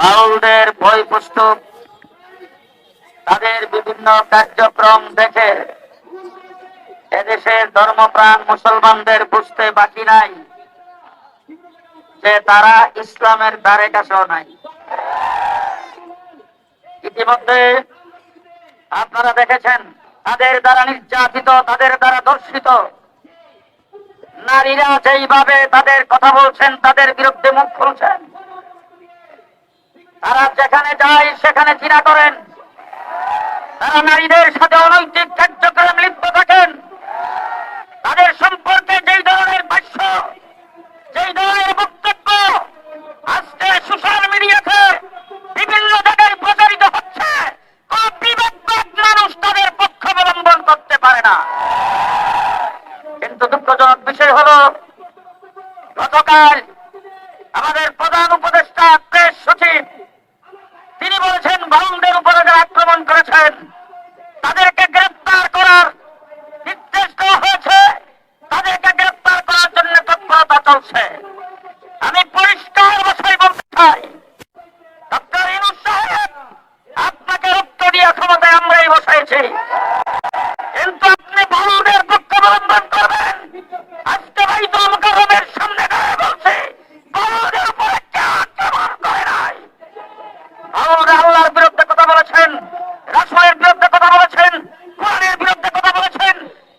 বাউলদের বই পুস্তক, তাদের বিভিন্ন কার্যক্রম দেখে এদেশের ধর্মপ্রাণ মুসলমানদের বুঝতে বাকি নাই যে তারা ইসলামের দ্বারে কাছেও নাই। ইতিমধ্যে আপনারা দেখেছেন, তাদের দ্বারা নির্যাতিত, তাদের দ্বারা ধর্ষিত। নারীরা যেইভাবে তাদের কথা বলছেন, তাদের বিরুদ্ধে মুখ খুলছেন। তারা যেখানে যায় সেখানে চিনা করেন। তারা নারীদের সাথে অনৈতিক কার্যক্রমে লিপ্ত থাকেন। তাদের সম্পর্কে যেই ধরনের ভাষ্য, যেই ধরনের বক্তব্য আজকে সোশ্যাল মিডিয়াতে বিভিন্ন জায়গায় প্রচারিত হচ্ছে মানুষ তাদের পক্ষ অবলম্বন করতে পারে না। কিন্তু দুঃখজনক বিষয় হলো, গতকাল আমাদের প্রধান উপদেষ্টা প্রেস সচিব তিনি বলেছেন বাউন্ডের উপরে যারা আক্রমণ করেছেন তাদেরকে গ্রেপ্তার করার নির্দেশ দেওয়া হয়েছে তাদেরকে গ্রেপ্তার করার জন্য তৎপরতা চলছে আমি পরিষ্কার ভাষায় বলতে চাই ডক্টর ইনুস সাহেব আপনাকে রক্ত দিয়ে ক্ষমতায় আমরাই বসাইছি কিন্তু আপনি বাউন্ডের পক্ষ অবলম্বন করবেন আজকে বাইতুল মুকাররমের সামনে দাঁড়িয়ে বলছে বাউন্ডের উপরে কেউ আক্রমণ করে নাই আল্লাহ আল্লাহর বিরুদ্ধে কথা বলেছেন রাসূলের বিরুদ্ধে কথা বলেছেন কোরআনের বিরুদ্ধে কথা বলেছেন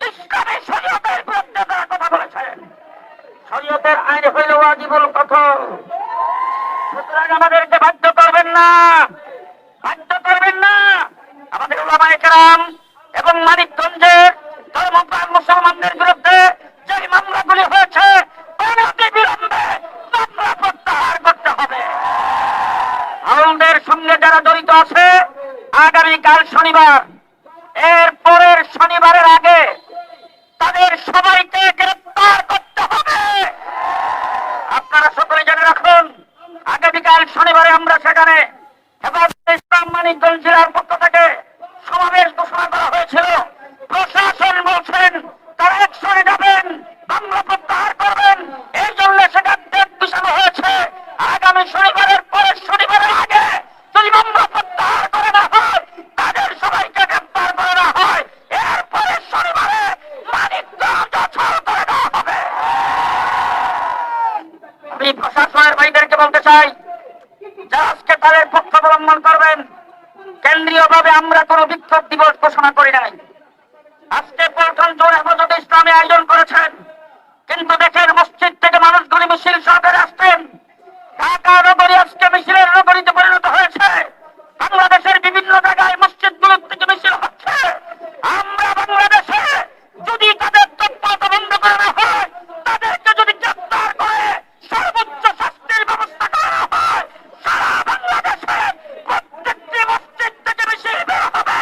ইসলামী শরীয়তের বিরুদ্ধে তারা কথা বলেছেন শরীয়তের আইন হইল ওয়াজিবুল কঠোর সুতরাং আমাদেরকে বাধ্য করবেন না। বাধ্য করবেন না। আমাদের এবং মানিকগঞ্জের মুসলমানদের বিরুদ্ধে যে মামলাগুলি হয়েছে সঙ্গে যারা জড়িত আছে, আগামীকাল শনিবার, এর পরের শনিবারের আগে তাদের সবাইকে গ্রেফতার করতে হবে আপনারা সকলে জেনে রাখুন। আগামীকাল শনিবারে আমরা সেখানে ইসলাম মানিকগঞ্জ জেলার পক্ষ থেকে সমাবেশ ঘোষণা করা হয়েছিল। প্রশাসন বলছেন, তারা একসঙ্গে যাবেন, বাংলা প্রত্যাহার করবেন। এই জন্য সেটা হয়েছে। আগামী শনিবারের পরের শনিবারের আগে যদি মামলা প্রত্যাহার করে না হয় তাদের সবাইকে গ্রেপ্তার করে না হয় এরপরে শনিবারে মানিকগঞ্জ অচল করে দেওয়া হবে আমি প্রশাসনের ভাইদেরকে বলতে চাই, যে আজকে তাদের পক্ষ অবলম্বন করবেন কেন্দ্রীয় ভাবে আমরা কোনো বিক্ষোভ দিবস ঘোষণা করি নাই। আজকে প্রথম জোর হেফাজত ইসলামে আয়োজন করেছেন কিন্তু দেখেন মসজিদ থেকে মানুষগুলি মিছিল সহকারে আসছেন ঢাকা নগরী আজকে মিছিলের নগরীতে পরিণত হয়েছে বাংলাদেশের বিভিন্ন জায়গায় মসজিদগুলো থেকে মিছিল হচ্ছে আমরা বাংলাদেশে যদি তাদের তৎপরতা বন্ধ করা না হয় তাদেরকে যদি গ্রেপ্তার করে সর্বোচ্চ শাস্তির ব্যবস্থা করা না হয় সারা বাংলাদেশে প্রত্যেকটি মসজিদ থেকে মিছিল বের হবে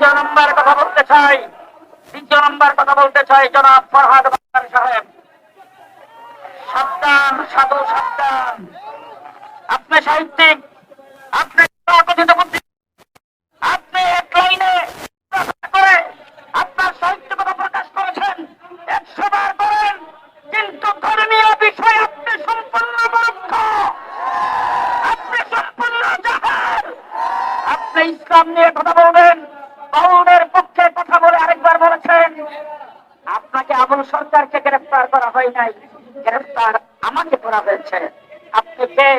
দ্বিতীয় নম্বর কথা বলতে চাই। দ্বিতীয় নম্বর কথা বলতে চাই, জনাব ফরহাদ সাহেব। সাবধান, সাধু, সাবধান। আপনি সাহিত্যিক, আপনি কথিত বুদ্ধি। আপনি এক লাইনে করে আপনার সাহিত্য কথা প্রকাশ করেছেন, একশো বার করেন, কিন্তু ধর্মীয় বিষয় আপনি সম্পূর্ণ মূর্খ। আপনি সম্পূর্ণ জাহাল আপনি ইসলাম নিয়ে কথা বলবেন বাউলের পক্ষে কথা বলে আরেকবার বলেছেন, আপনাকে আবুল সরকারকে গ্রেফতার করা হয় নাই গ্রেফতার আমাকে করা হয়েছে। আপনি কে?